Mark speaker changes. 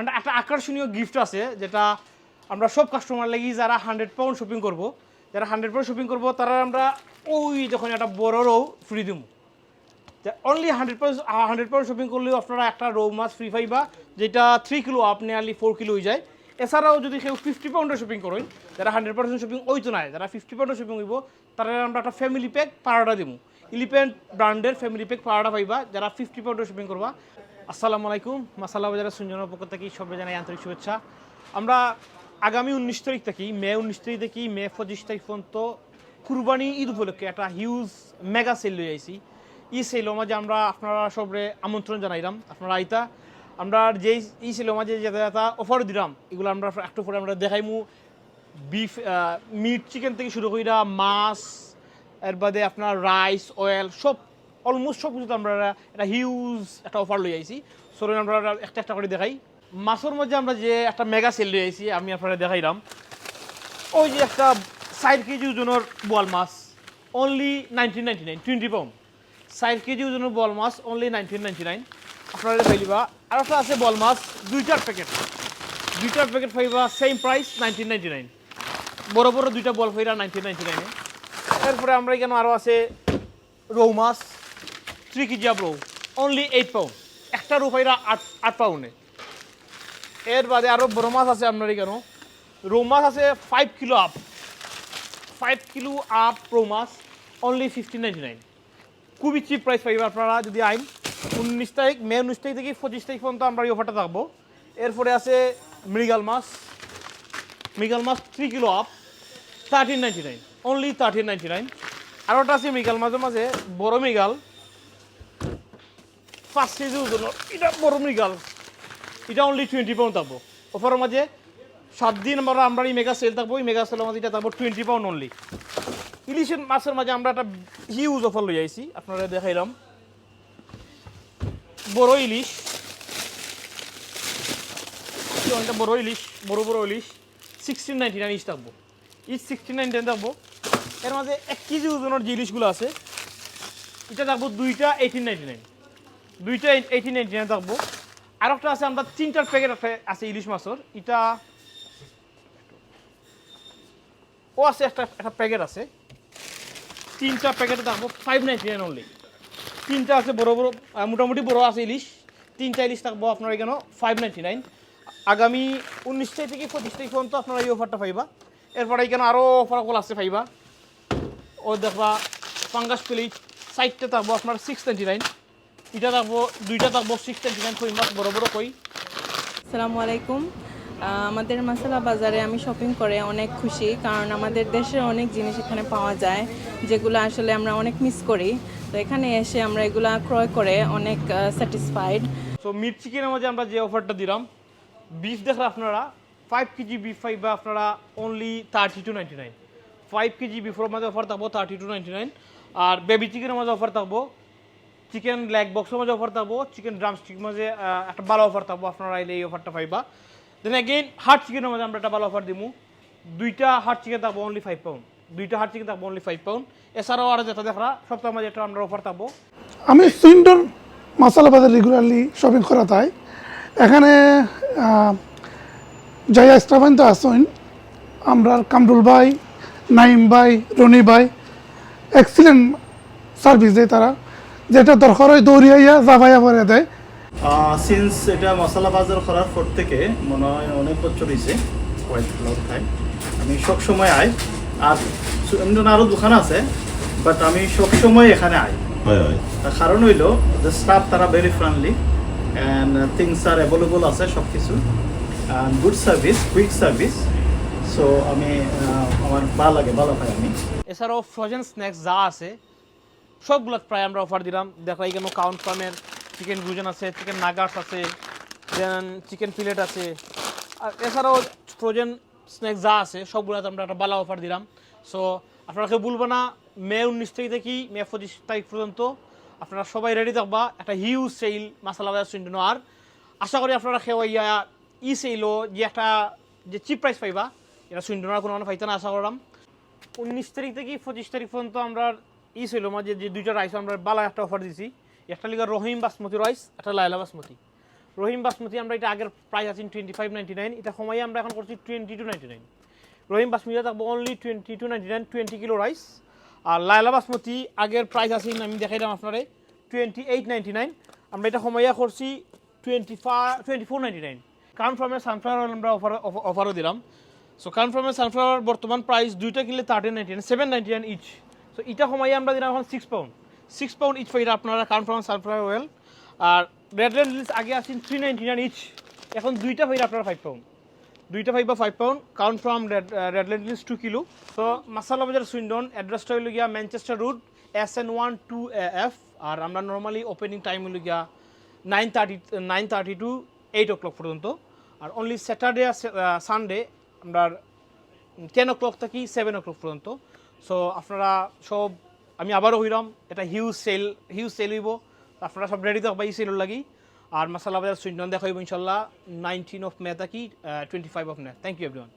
Speaker 1: কারণ একটা আকর্ষণীয় গিফট আছে, যেটা আমরা সব কাস্টমার লাগি যারা হান্ড্রেড পাউন্ড শপিং করব, যারা হান্ড্রেড পাউন্ড শপিং করব, তারা আমরা ওই যখন একটা বড় রো ফ্রি দিব only hundred pound hundred pound shopping করলেও আপনারা একটা রৌ মাছ ফ্রি পাইবা, যেটা three kilo up nearly four kilo হয়ে যায়। এছাড়াও যদি কেউ ফিফটি পাউন্ডের শপিং করেন, যারা হান্ড্রেড পার্সেন্ট শপিং ওই তো নাই, যারা ফিফটি পাউন্ডের শপিং হইব, তারা আমরা একটা ফ্যামিলি প্যাক পাড়াটা দিব ইলিপেন্ট ব্র্যান্ডের ফ্যামিলি প্যাক পাড়াটা পাইবা, যারা ফিফটি পাউন্ডের শপিং করবা। আসসালামু আলাইকুম। মাসাল্লাহ বাজারের সুঞ্জনের পক্ষ থেকে সবাই জানাই আন্তরিক শুভেচ্ছা। আমরা আগামী উনিশ তারিখ থেকে, মে উনিশ তারিখ থেকে, মে পঁচিশ তারিখ পর্যন্ত কুরবানি ঈদ উপলক্ষে একটা হিউজ মেগা সেল লই আইছি। ই সেল মাঝে আমরা আপনারা সবরে আমন্ত্রণ জানাইলাম। আপনারা আইতা, আমরা যেই ই সেল মাঝে যেটা অফার দিলাম, এগুলো আমরা একটু পরে আমরা দেখাইমু। বিফ মিট চিকেন থেকে শুরু কইরা মাছ, এর বাদে আপনার রাইস অয়েল সব অলমোস্ট সব কিছুতে আমরা একটা হিউজ একটা অফার লই আইছি। সরুন আমরা একটা একটা করে দেখাই। মাছের মধ্যে আমরা যে একটা মেগা সেল লই আইছি, আমি আপনারা দেখাইলাম। ওই যে একটা ষাট কেজি ওজনের বোয়াল মাছ। Only nineteen ninety nine twenty pound ষাট কেজি ওজনের বল মাছ অনলি নাইনটিন নাইনটি নাইন আপনারা পাইলিবা। আর একটা আছে বল মাছ দুইটার প্যাকেট দুইটার প্যাকেট পাইবা same price nineteen ninety nine বড় বড় দুইটা বল ফাইরা নাইনটিন নাইনটি নাইনে এরপরে আমরা এখানে আরও আছে রৌ মাছ। থ্রি কেজি আপ রৌ অনলি এইট পাউন্ড একটা রৌ ফাইরা আট আট পাউন্ডে এর বাদে আরও বড় মাছ আছে আপনার এখানে রৌ মাছ আছে five kilo up five kilo up রৌ মাছ অনলি ফিফটিন নাইনটি নাইন খুবই চিপ প্রাইস পাইবে আপনারা যদি আইন। উনিশ তারিখ, মে উনিশ তারিখ থেকে পঁচিশ তারিখ পর্যন্ত আমরা এই অফারটা থাকব এরপরে আছে মৃগাল মাছ। মৃগাল মাছ three kilo up thirteen ninety nine only thirteen ninety nine আর ওটা আছে মৃগাল মাঝে মাঝে, বড় মৃগাল। পাঁচ কেজি ওজন। এটা বড় মৃগাল এটা অনলি টোয়েন্টি পাউন্ড থাকব। অফারের মাঝে সাত দিন আমরা আমরা এই মেগা সেল থাকব। এই মেগা সেলের মাঝে এটা থাকব টোয়েন্টি পাউন্ড অনলি ইলিশের মাছের মাঝে আমরা একটা হিউজ অফার লই আইছি। আপনারা দেখাইলাম। বড় ইলিশ। অনেকটা বড় ইলিশ, বড় বড় ইলিশ। সিক্সটিন নাইনটি নাইন ইস থাকব। ইস সিক্সটিন নাইনটি নাইন থাকব। এর মাঝে এক কেজি ওজনের যে ইলিশগুলো আছে, এটা থাকব দুইটা এইটিন নাইনটি নাইন দুইটা এইটিন নাইনটি নাইন থাকব আর একটা আছে আমরা তিনটার প্যাকেট আছে ইলিশ মাছের। এটা ও আছে একটা একটা প্যাকেট আছে। তিনটা প্যাকেটে থাকব ফাইভ নাইনটি নাইন অনলি তিনটা আছে বড় বড় মোটামুটি বড় আছে ইলিশ। তিনটা ইলিশ থাকব আপনার এখানে ফাইভ নাইনটি নাইন আগামী উনিশ তারিখ থেকে পঁচিশ তারিখ পর্যন্ত আপনারা এই অফারটা পাইবা। এরপরে এখানে আরও অফার আছে পাইবা। ও দেখবা পাঙ্গাস প্লেট সাইডটা থাকব আপনার সিক্স নাইনটি নাইন এটা থাকব দুইটা থাকব সিক্স নাইনটি নাইন কই মাছ বড় বড় কই
Speaker 2: আসসালামু আলাইকুম। আমাদের মশলা বাজারে আমি শপিং করে অনেক খুশি কারণ আমাদের দেশের অনেক জিনিস এখানে পাওয়া যায় যেগুলো আসলে আমরা অনেক মিস করি। তো এখানে এসে আমরা এগুলা ক্রয় করে অনেক স্যাটিসফাইড
Speaker 1: সো মিট চিকেনের মধ্যে আমরা যে অফারটা দিলাম বিফ দেখলে আপনারা ফাইভ কেজি বিফ পাইবা আপনারা only thirty two ninety nine five KG বিফোর মাঝে অফার থাকব থার্টি টু নাইনটি নাইন আর বেবি চিকেনের মাঝে অফার থাকব চিকেন লেগ বক্সের মাঝে অফার থাকব চিকেন ড্রাম স্টিক মাঝে একটা ভালো অফার থাকব আপনারা আইলে এই অফারটা পাইবা। দেন এগেইন হার্ট চিকেনের মাঝে আমরা একটা ভালো অফার দিমু। দুইটা হার্ট চিকেন থাকব অনলি ফাইভ পাউন্ড দুইটা হার্ট চিকেন থাকব অনলি ফাইভ পাউন্ড এছাড়াও আর যেটা দেখা সপ্তাহ মাঝে একটা আমরা অফার থাকব।
Speaker 3: আমি সুইন্ডন মাসালা বাজার রেগুলারলি শপিং করা তাই। এখানে যাই স্টাফাইন তো আসুন। আমরা কামরুল ভাই, নাইম ভাই, রনি ভাই এক্সিলেন্ট সার্ভিস দেয় তারা। যেটা দরকার হয় দৌড়িয়াইয়া জাভাইয়া পরে দেয়।
Speaker 4: সিন্স এটা মশলা বাজার করার পর থেকে মনে হয় অনেক বছর হয়েছে হোয়াইট ফ্লাওয়ার খাই আমি সব সময় আই। আর এমনি আরও দোকান আছে বাট আমি সব সময় এখানে আই।
Speaker 5: হয় হয়।
Speaker 4: তার কারণ হইল যে স্টাফ তারা ভেরি ফ্রেন্ডলি অ্যান্ড থিংস আর অ্যাভেলেবল আছে সব কিছু and good service quick service so আমি আমার ভালো লাগে ভালো পাই আমি।
Speaker 1: এছাড়াও ফ্রোজেন স্ন্যাক্স যা আছে সবগুলো প্রায় আমরা অফার দিলাম। দেখো, এখানে কাউন্ট ফার্মের চিকেন গুজন আছে চিকেন নাগার্স আছে দেন চিকেন ফিলেট আছে। আর এছাড়াও ফ্রোজেন স্ন্যাক্স যা আছে, সবগুলোতে আমরা একটা বালা অফার দিলাম। সো আপনারা কেউ বলব না, মে উনিশ তারিখ থেকে মে পঁচিশ তারিখ পর্যন্ত আপনারা সবাই রেডি থাকবা, একটা হিউজ সেল মাসালা বাজার সুইন্ডনো আর আশা করি আপনারা খেয়ে ইয়া, ই সেলও যে একটা, যে চিপ প্রাইস পাইবা, এটা সুইন্ডনোর কোনো মানে পাইতে না, আশা করলাম। উনিশ তারিখ থেকে পঁচিশ তারিখ পর্যন্ত আমরা ই ছিল মাঝে যে দুইটা রাইস আমরা বালা একটা অফার দিছি। একটা লিগার রহিম বাসমতি রাইস একটা লাইলা বাসমতি। রহিম বাসমতি আমরা এটা আগের প্রাইস আছি টোয়েন্টি ফাইভ নাইনটি নাইন এটা সময় আমরা এখন করছি twenty two ninety nine Rahim basmati থাকব only twenty two ninety nine twenty kilo rice আর লায়লা বাসমতি আগের প্রাইস আছে, আমি দেখাইলাম আপনারে টোয়েন্টি এইট নাইনটি নাইন আমরা এটা সময়া করছি twenty five twenty four ninety nine কারণ ফার্মের সানফ্লাওয়ার আমরা অফার অফারও দিলাম। সো কারণ ফার্মের সানফ্লাওয়ার বর্তমান প্রাইস দুইটা কিনলে thirteen ninety nine seven ninety nine each so এটা সময়ে আমরা দিলাম এখন six pound six pound each পাইরা আপনারা কারণ ফার্মের সানফ্লাওয়ার অয়েল আর রেড রেড লিস আগে আছেন থ্রি নাইনটি নাইন ইচ এখন দুইটা পাইরা আপনারা ফাইভ পাউন্ড দুইটা ফাইভ বা five pound count from red red lentils two kilo তো মাসালা বাজার সুইন্ডন অ্যাড্রেসটা হইল গিয়া Manchester road S N one two F আর আমরা নর্মালি ওপেনিং টাইম হইল গিয়া nine thirty nine thirty to eight o'clock পর্যন্ত। আর অনলি স্যাটারডে আর সানডে আমরা টেন ও ক্লক থেকে সেভেন ও ক্লক পর্যন্ত। সো আপনারা সব, আমি আবারও হইলাম এটা হিউজ সেল হিউজ সেল হইব। আপনারা সব রেডি থাকবা এই সেল লাগি। আর মাসালা বাজার সুইন্ডন দেখা হইব ইনশাল্লাহ। নাইনটিন অফ মে থাকি twenty five of May thank you everyone